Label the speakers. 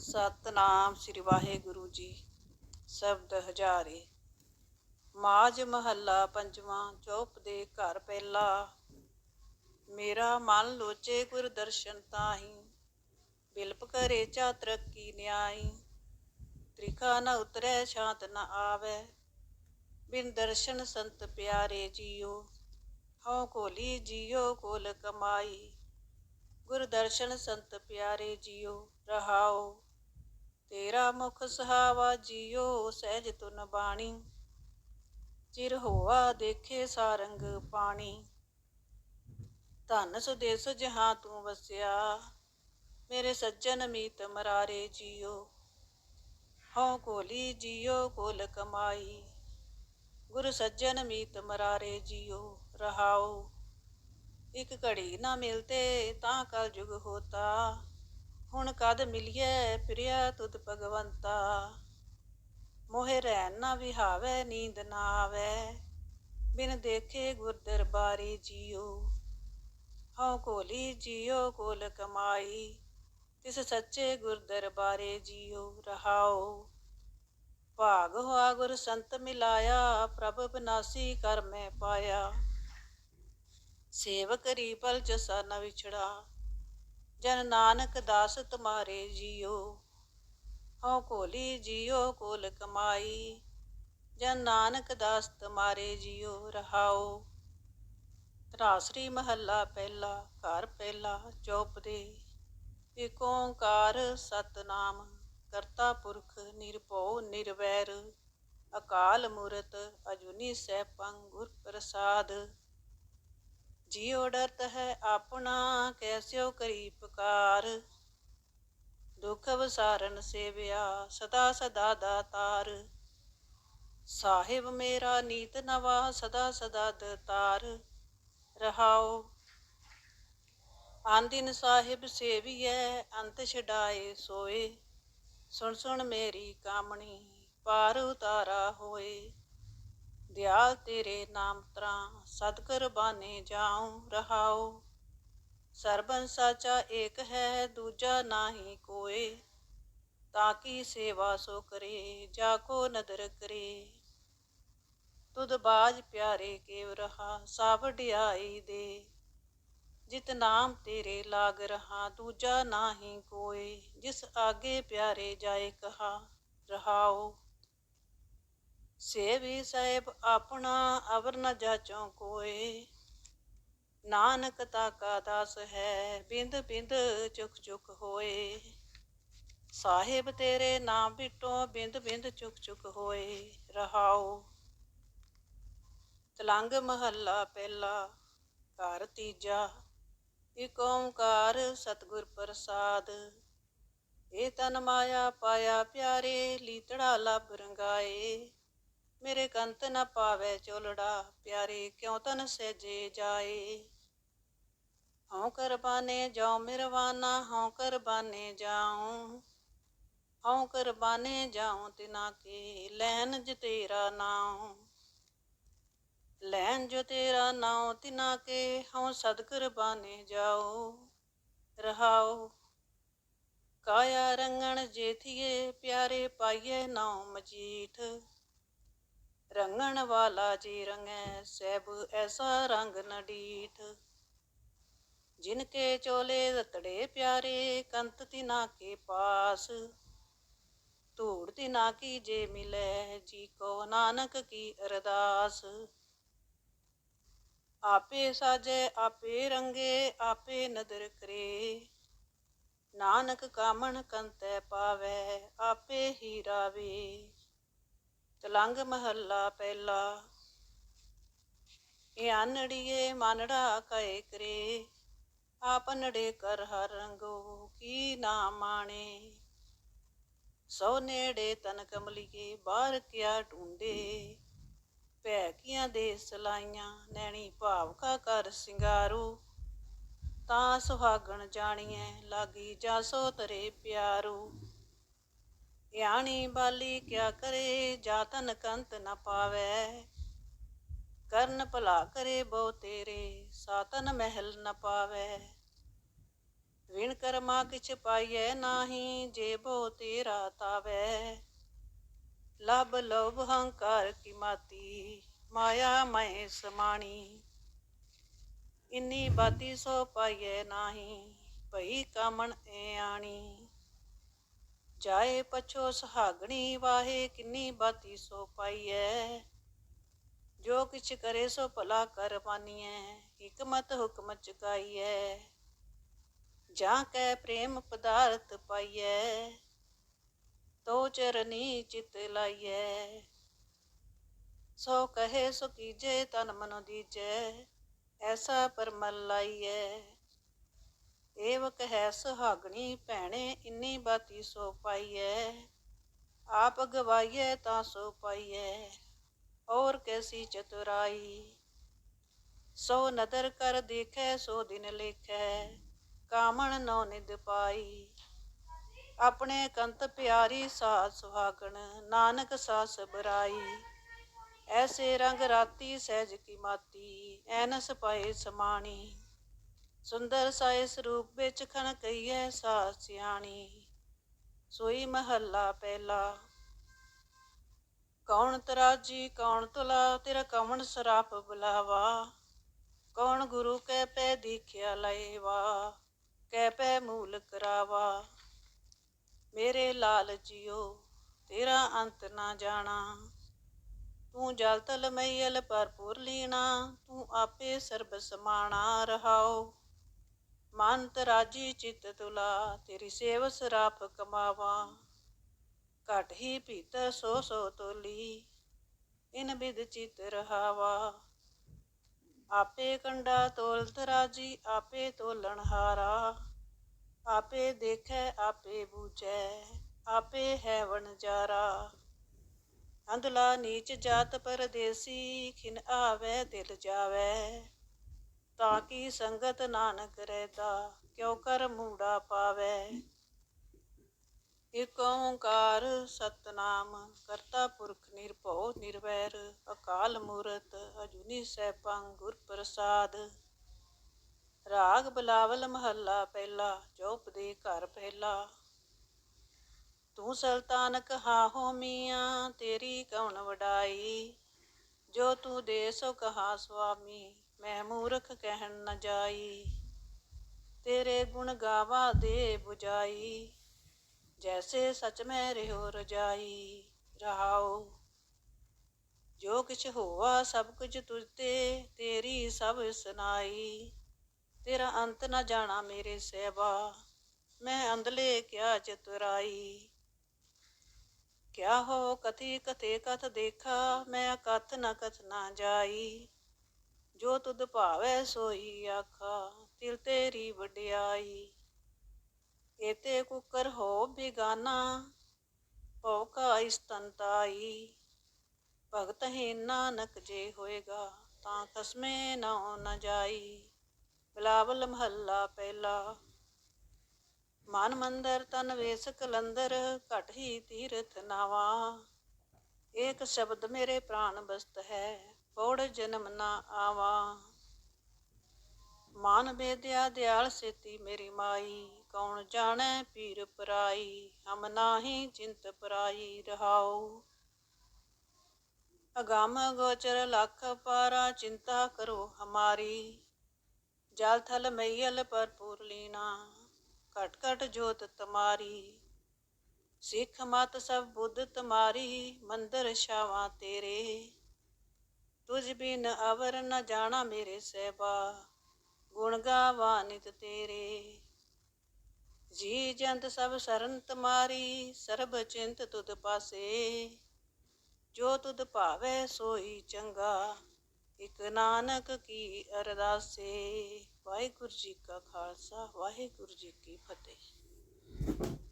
Speaker 1: ਸਤਨਾਮ ਸ੍ਰੀ ਵਾਹਿਗੁਰੂ ਜੀ, ਸ਼ਬਦ ਹਜ਼ਾਰੇ। ਮਾਜ ਮਹੱਲਾ ਪੰਜਵਾਂ, ਚੌਪ ਦੇ ਘਰ ਪਹਿਲਾ। ਮੇਰਾ ਮਨ ਲੋਚੇ ਗੁਰ ਦਰਸ਼ਨ ਤਾਹੀ, ਬਿਲਪ ਕਰੇ ਚਾ ਤਰੱਕੀ ਨਿਆਈ। ਤ੍ਰਿਖਾ ਨ ਉਤਰੈ, ਸ਼ਾਂਤ ਨ ਆਵੈ। ਬਿਨ ਦਰਸ਼ਨ ਸੰਤ ਪਿਆਰੇ ਜੀਓ, ਹਉ ਕੋਲੀ ਜੀਓ ਕੋਲ ਕਮਾਈ। ਗੁਰ ਦਰਸ਼ਨ ਸੰਤ ਪਿਆਰੇ ਜੀਓ, ਰਹਾਓ। ਤੇਰਾ ਮੁਖ ਸਹਾਵਾ ਜੀਓ ਸਹਿਜ ਤੁਨ ਬਾਣੀ। ਚਿਰ ਹੋਆ ਦੇਖੇ ਸਾਰੰਗ ਪਾਣੀ। ਧਨ ਸੁਦੇਸ ਜਹਾਂ ਤੂੰ ਵਸਿਆ, ਮੇਰੇ ਸੱਜਣ ਮੀਤ ਮਰਾਰੇ ਜੀਓ। ਹਉ ਕੋਲੀ ਜੀਓ, ਕੋਲ ਕਮਾਈ। ਗੁਰ ਸੱਜਣ ਮੀਤ ਮਰਾਰੇ ਜੀਓ, ਰਹਾਓ। ਇੱਕ ਘੜੀ ਨਾ ਮਿਲਤੇ ਤਾਂ ਕਲ ਜੁਗ ਹੋਤਾ। ਹੁਣ ਕਦ ਮਿਲਿਐ ਪ੍ਰਿਆ ਤੁਧ ਭਗਵੰਤਾ? ਮੋਹਿ ਰਹਿਣ ਨਾ ਵਿਹਾਵੈ, ਨੀਂਦ ਨਾ ਆਵੈ। ਬਿਨ ਦੇਖੇ ਗੁਰ ਦਰਬਾਰੀ ਜੀਓ। ਹਉ ਕੋਲੀ ਜੀਓ, ਕੋਲ ਕਮਾਈ। ਤਿਸ ਸੱਚੇ ਗੁਰ ਦਰਬਾਰੇ ਜੀਓ, ਰਹਾਓ। ਭਾਗ ਹੋਆ ਗੁਰ ਸੰਤ ਮਿਲਾਇਆ, ਪ੍ਰਭ ਬਨਾਸੀ ਕਰ ਮੈਂ ਪਾਇਆ। ਸੇਵਕ ਰੀਪਲ ਜਸਾ ਨ ਵਿਛੜਾ। ਜਨ ਨਾਨਕ ਦਾਸ ਤੁਮਾਰੇ ਜੀਓ, ਹਉ ਕੋਲੀ ਜੀਓ ਕੋਲ ਕਮਾਈ, ਜਨ ਨਾਨਕ ਦਾਸ ਤੁਮਾਰੇ ਜੀਓ ਰਹਾਓ। ਤਰਾਸਰੀ ਮਹੱਲਾ ਪਹਿਲਾ, ਘਰ ਪਹਿਲਾ ਚੌਪਦੇ ਏਕ ਓੰਕਾਰ ਸਤਨਾਮ, ਕਰਤਾ ਪੁਰਖ ਨਿਰਭਉ ਨਿਰਵੈਰ, ਅਕਾਲ ਮੂਰਤ ਅਜੂਨੀ ਸੈਭੰ ਗੁਰ ਪ੍ਰਸਾਦ ਜਿਉ ਡਰਤ ਹੈ ਆਪਣਾ, ਕੈਸਿਓ ਕਰੀ। ਪੁਕਾਰ ਦੁਖ ਵਸਾਰਨ ਸੇਵਿਆ, ਸਦਾ ਸਦਾ ਦਾਤਾਰ ਸਾਹਿਬ ਮੇਰਾ ਨੀਤ ਨਵਾ, ਸਦਾ ਸਦਾ ਦਤਾਰ ਰਹਾਓ। ਆਂਦਿਨ ਸਾਹਿਬ ਸੇਵੀਐ, ਅੰਤ ਛਡਾਏ ਸੋਏ। ਸੁਣ ਸੁਣ ਮੇਰੀ ਕਾਮਣੀ, ਪਾਰ ਉਤਾਰਾ ਹੋਏ। ਦਿਆਲ ਤੇਰੇ ਨਾਮ ਤਰਾ ਸਦਕਰ ਬਾਨੇ ਜਾਉ, ਰਹਾਉ। ਸਰਬਨ ਸਾਚਾ ਏਕ ਹੈ, ਦੂਜਾ ਨਾਹੀ ਕੋਏ। ਤਾਂ ਕੀ ਸੇਵਾ ਸੋ ਕਰੇ, ਜਾ ਕੋ ਨਦਰ ਕਰੇ। ਤੁਧ ਬਾਜ ਪਿਆਰੇ ਕੇਵ ਰਹਾ ਸਾਬ ਡਿਆਈ ਦੇ। ਜਿਤ ਨਾਮ ਤੇਰੇ ਲਾਗ ਰਹਾ, ਦੂਜਾ ਨਾਹੀ ਕੋਏ। ਜਿਸ ਆਗੇ ਪਿਆਰੇ ਜਾਏ ਕਹਾ ਰਹਾਓ ਸੇਵੀ ਸਾਹਿਬ ਆਪਣਾ ਅਵਰ ਨ ਜਾਚੋ ਕੋਏ। ਨਾਨਕ ਤਾ ਕਾ ਦਾਸ ਹੈ, ਬਿੰਦ ਬਿੰਦ ਚੁਕ ਚੁਕ ਹੋਏ। ਸਾਹਿਬ ਤੇਰੇ ਨਾਮ ਬਿਟੋ ਬਿੰਦ ਬਿੰਦ ਚੁਕ ਚੁਕ ਹੋਏ, ਰਹਾਓ। ਤਲੰਗ ਮਹੱਲਾ ਪਹਿਲਾ, ਘਰ ਤੀਜਾ। ਇਕ ਓੰਕਾਰ ਸਤਿਗੁਰ ਪ੍ਰਸਾਦ। ਇਹ ਤਨ ਮਾਇਆ ਪਾਇਆ ਪਿਆਰੇ, ਲੀਤੜਾ ਲਬ ਰੰਗਾਏ। ਮੇਰੇ ਕੰਤ ਨ ਪਾਵੇ ਚੋਲੜਾ, ਪਿਆਰੇ ਕਿਉ ਤਨ ਸਹਿਜੇ ਜਾਏ? ਹਉ ਕਰਬਾਨੇ ਜਾਉ ਮਿਰਵਾਨਾ, ਹਉ ਕਰਬਾਨੇ ਜਾਉ, ਹਉ ਕਰਬਾਨੇ ਜਾਉ ਤਿਨਾ ਕੇ ਲੈਨ ਜ ਤੇਰਾ ਨਾਉ। ਲੈਨ ਜੋ ਤੇਰਾ ਨਾਉ ਤਿਨਾ ਕੇ ਹਉ ਸਦ ਕਰਬਾਨੇ ਜਾਉ। ਰਹਾਉ, ਕਾਇਆ ਰੰਗਣ ਜੇਥੀਏ ਪਿਆਰੇ ਪਾਈਏ ਨਾਉ ਮਜੀਠ। ਰੰਗਣ ਵਾਲਾ ਜੀ ਰੰਗੈ, ਸਹਿਬ ਐਸਾ ਰੰਗ ਨ ਡੀਠ। ਜਿਨ ਕੇ ਚੋਲੇ ਰਤੜੇ ਪਿਆਰੇ, ਕੰਤ ਤਿਨਾ ਕੇ ਪਾਸ। ਧੂੜ ਤਿਨਾ ਕੀ ਜੇ ਮਿਲੇ ਜੀ ਕੋ ਨਾਨਕ ਕੀ ਅਰਦਾਸ। ਆਪੇ ਸਾਜੇ, ਆਪੇ ਰੰਗੇ, ਆਪੇ ਨਦਰ ਕਰੇ। ਨਾਨਕ ਕਾਮਣ ਕੰਤੈ ਪਾਵੇ, ਆਪੇ ਹੀ ਰਾਵੇ। ਤਲੰਗ ਮਹੱਲਾ ਪਹਿਲਾ। ਇਹ ਅਨੜੀਏ ਮਨੜਾ ਕਏ ਕਰੇ ਆਪਨੜੇ ਕਰ ਹਰ ਰੰਗੋ ਕੀ ਨਾ ਮਾਣੇ। ਸੋ ਨੇੜੇ ਤਨ ਕਮਲੀਏ ਬਾਹਰ ਕਿਆ ਢੂੰਡੇ। ਭੈ ਕੀਆਂ ਦੇ ਸਲਾਈਆਂ, ਨੈਣੀ ਭਾਵ ਕਾ ਕਰ ਸਿੰਗਾਰੂ। ਤਾਂ ਸੁਹਾਗਣ ਜਾਣੀਐ, ਲਾਗੀ ਜਾ ਸੋ ਤਰੇ ਪਿਆਰੂ। ਯਾਣੀ ਬਾਲੀ ਕਿਆ ਕਰੇ ਜਾਤਨ ਕੰਤ ਨ ਪਾਵੇ। ਕਰਨ ਭਲਾ ਕਰੇ ਬਹੁ ਤੇਰੇ ਸਾਤਨ ਮਹਿਲ ਨ ਪਾਵੇ। ਵਿਣ ਕਰਮਾ ਕਿਛ ਪਾਈਐ ਨਾਹੀ, ਜੇ ਬਹੁ ਤੇਰਾ ਤਾਵੈ। ਲਬ ਲੋਭ ਹੰਕਾਰ ਕੀ ਮਾਤੀ, ਮਾਇਆ ਮੈਂ ਸਮਾਣੀ। ਇੰਨੀ ਬਾਤੀ ਸੋ ਪਾਈਐ ਨਾਹੀ, ਭਈ ਕਾਮਣ ਏ ਆਣੀ। ਜਾਏ ਪਛੋ ਸੁਹਾਗਣੀ ਵਾਹੇ, ਕਿੰਨੀ ਬਾਤੀ ਸੋ ਪਾਈਐ। ਜੋ ਕਿਛ ਕਰੇ ਸੋ ਭਲਾ ਕਰ ਮਾਨੀਐ, ਹਕਮਤ ਹੁਕਮ ਚੁਕਾਈਐ। ਜਾਂ ਕੈ ਪ੍ਰੇਮ ਪਦਾਰਥ ਪਾਈਐ, ਤੋ ਚਰਨੀ ਚਿਤ ਲਾਈਐ। ਸੋ ਕਹੇ ਸੋ ਕੀਜੇ, ਤਨ ਮਨੋ ਦੀਜੈ, ਐਸਾ ਪਰਮਲ ਲਾਈਐ। ਏਵ ਹੈ ਸੁਹਾਗਣੀ ਭੈਣੇ, ਇੰਨੀ ਬਾਤੀ ਸੋ ਪਾਈਐ। ਆਪ ਗਵਾਈਐ ਤਾਂ ਸੋ ਪਾਈਐ ਔਰ ਕੈਸੀ ਚਤੁਰਾਈ। ਸੋ ਨਦਰ ਕਰ ਦੇਖੈ, ਸੋ ਦਿਨ ਲੇਖੈ, ਕਾਮਣ ਨੋ ਨਿਦ ਪਾਈ। ਆਪਣੇ ਕੰਤ ਪਿਆਰੀ ਸਾਧ ਸੁਹਾਗਣ, ਨਾਨਕ ਸਾ ਸਬਰਾਈ ਐਸੇ ਰੰਗ ਰਾਤੀ ਸਹਿਜ ਕੀ ਮਾਤੀ, ਐਨਸ ਪਾਏ ਸਮਾਣੀ। ਸੁੰਦਰ ਸਾਏ ਸਰੂਪ ਵਿੱਚ ਖਣ ਕਈਐ ਸਾ ਸਿਆਣੀ, ਸੋਈ ਮਹੱਲਾ ਪਹਿਲਾ। ਕੌਣ ਤਰਾਜੀ, ਕੌਣ ਤੁਲਾ, ਤੇਰਾ ਕਵਣ ਸਰਾਪ ਬੁਲਾਵਾ। ਕੌਣ ਗੁਰੂ ਕੈ ਪੈ ਦੀਖਿਆ ਲਏਵਾ ਕੈ ਪੈ ਮੂਲ ਕਰਾਵਾ। ਮੇਰੇ ਲਾਲ ਜੀਓ, ਤੇਰਾ ਅੰਤ ਨਾ ਜਾਣਾ। ਤੂੰ ਜਲ ਤਲ ਮਈਲ ਭਰਪੂਰ ਲੀਣਾ, ਤੂੰ ਆਪੇ ਸਰਬ ਸਮਾਣਾ ਰਹਾਓ। ਮਨ ਤਰਾਜੀ ਚਿਤ ਤੁਲਾ ਤੇਰੀ ਸੇਵ ਸਰਾਪ ਕਮਾਵਾ। ਘਟ ਹੀ ਭੀਤ ਸੋ ਸੋ ਤੋਲੀ, ਇਨ ਬਿਦ ਚਿਤ ਰਹਾਵਾ। ਆਪੇ ਕੰਡਾ ਤੋਲ ਤਰਾਜੀ ਆਪੇ ਤੋਲਣ ਹਾਰਾ। ਆਪੇ ਦੇਖੈ, ਆਪੇ ਬੂਝੈ, ਆਪੇ ਹੈ ਵਣਜਾਰਾ ਅੰਧਲਾ ਨੀਚ ਜਾਤ ਪਰਦੇਸੀ, ਖਿਨ ਆਵੈ, ਦਿਲ ਜਾਵੈ। ਤਾਂ ਕੀ ਸੰਗਤ ਨਾਨਕ ਰਹਿਤਾ ਕਿਉ ਕਰ ਮੂੜਾ ਪਾਵੈ? ਇਕ ਓੰਕਾਰ ਸਤਨਾਮ ਕਰਤਾ ਪੁਰਖ ਨਿਰਭਉ ਨਿਰਵੈਰ, ਅਕਾਲ ਮੂਰਤ ਅਜੂਨੀ ਸੈਭੰ ਗੁਰ ਪ੍ਰਸਾਦ। ਰਾਗ ਬਲਾਵਲ ਮਹੱਲਾ ਪਹਿਲਾ, ਚੌਪ ਦੇ ਘਰ ਪਹਿਲਾ। ਤੂੰ ਸੁਲਤਾਨ ਕਹਾ ਹੋ ਮੀਆਂ, ਤੇਰੀ ਕੌਣ ਵਡਾਈ? ਜੋ ਤੂੰ ਦੇ ਸੋ ਕਹਾ ਸੁਆਮੀ। ਮੈਂ ਮੂਰਖ ਕਹਿਣ ਨਾ ਜਾਈ। ਤੇਰੇ ਗੁਣ ਗਾਵਾ ਦੇ 부ਜਾਈ ਜੈਸੇ ਸਚ ਮੈਂ ਰਹਿਓ ਰਜਾਈ। ਰਹਾਉ, ਜੋ ਕਿਛ ਹੋਆ ਸਭ ਕੁਝ ਤੁਝ ਤੇ ਤੇਰੀ ਸਭ ਸੁਨਾਈ ਤੇਰਾ ਅੰਤ ਨਾ ਜਾਣਾ ਮੇਰੇ ਸੇਵਾ ਮੈਂ ਅੰਧਲੇ ਕਿਆ ਚਤੁਰਾਈ ਕਿਆ ਹੋ ਕਥੀ ਕਥੇ ਕਥ ਦੇਖਾ, ਮੈਂ ਕਥ ਨ ਕਥ ਨਾ ਜਾਈ। ਜੋ ਤੁਧ ਭਾਵੈ ਸੋਈ ਆਖਾ, ਤਿਲ ਤੇਰੀ ਵਡਿਆਈ। ਏਤੇ ਕੁਕਰ ਹੋ ਬਿਗਾਨਾ, ਭਉ ਕਾ ਇਸਤੰਤਾਈ ਭਗਤ ਹੀ ਨਾਨਕ ਜੇ ਹੋਏਗਾ, ਤਾਂ ਕਸਮੇ ਨਾ ਨ ਜਾਈ। ਬਲਾਵਲ ਮਹੱਲਾ ਪਹਿਲਾ। ਮਨ ਮੰਦਰ ਤਨ ਵੇਸ ਕਲੰਦਰ, ਘਟ ਹੀ ਤੀਰਥ ਨਾਵਾ। ਏਕ ਸ਼ਬਦ ਮੇਰੇ ਪ੍ਰਾਨ ਬਸਤ ਹੈ। ਪੌੜ ਜਨਮ ਨਾ ਆਵਾ। ਮਾਨ ਬੇਦਿਆ ਦਿਆਲ ਸੇਤੀ ਮੇਰੀ ਮਾਈ, ਕੌਣ ਜਾਣੈ ਪੀਰ ਪਰਾਈ, ਹਮ ਨਾਹੀ ਚਿੰਤ ਪਰਾਈ ਰਹਾਉ। ਅਗਮ ਗੋਚਰ ਲਖ ਪਾਰਾ ਚਿੰਤਾ ਕਰੋ ਹਮਾਰੀ, ਜਲ ਥਲ ਮਈਲ ਭਰਪੂਰ ਲੀਨਾ, ਘਟ ਘਟ ਜੋਤ ਤਮਾਰੀ। ਸਿੱਖ ਮਤ ਸਭ ਬੁੱਧ ਤਮਾਰੀ, ਮੰਦਰ ਛਾਵਾਂ ਤੇਰੇ। ਤੁਝ ਬਿਨ ਅਵਰ ਨ ਜਾਣਾ ਮੇਰੇ ਸਹਿਬਾ, ਗੁਣ ਗਾਵਾ ਨਿਤ ਤੇਰੇ। ਜੀ ਜੰਤ ਸਭ ਸਰਨ ਤਮਾਰੀ ਸਰਬ ਚਿੰਤ ਤੁਧ ਪਾਸੇ। ਜੋ ਤੁਧ ਭਾਵੈ ਸੋਈ ਚੰਗਾ, ਇਕ ਨਾਨਕ ਕੀ ਅਰਦਾਸੇ। ਵਾਹਿਗੁਰੂ ਜੀ ਕਾ ਖਾਲਸਾ, ਵਾਹਿਗੁਰੂ ਜੀ ਕੀ ਫਤਿਹ।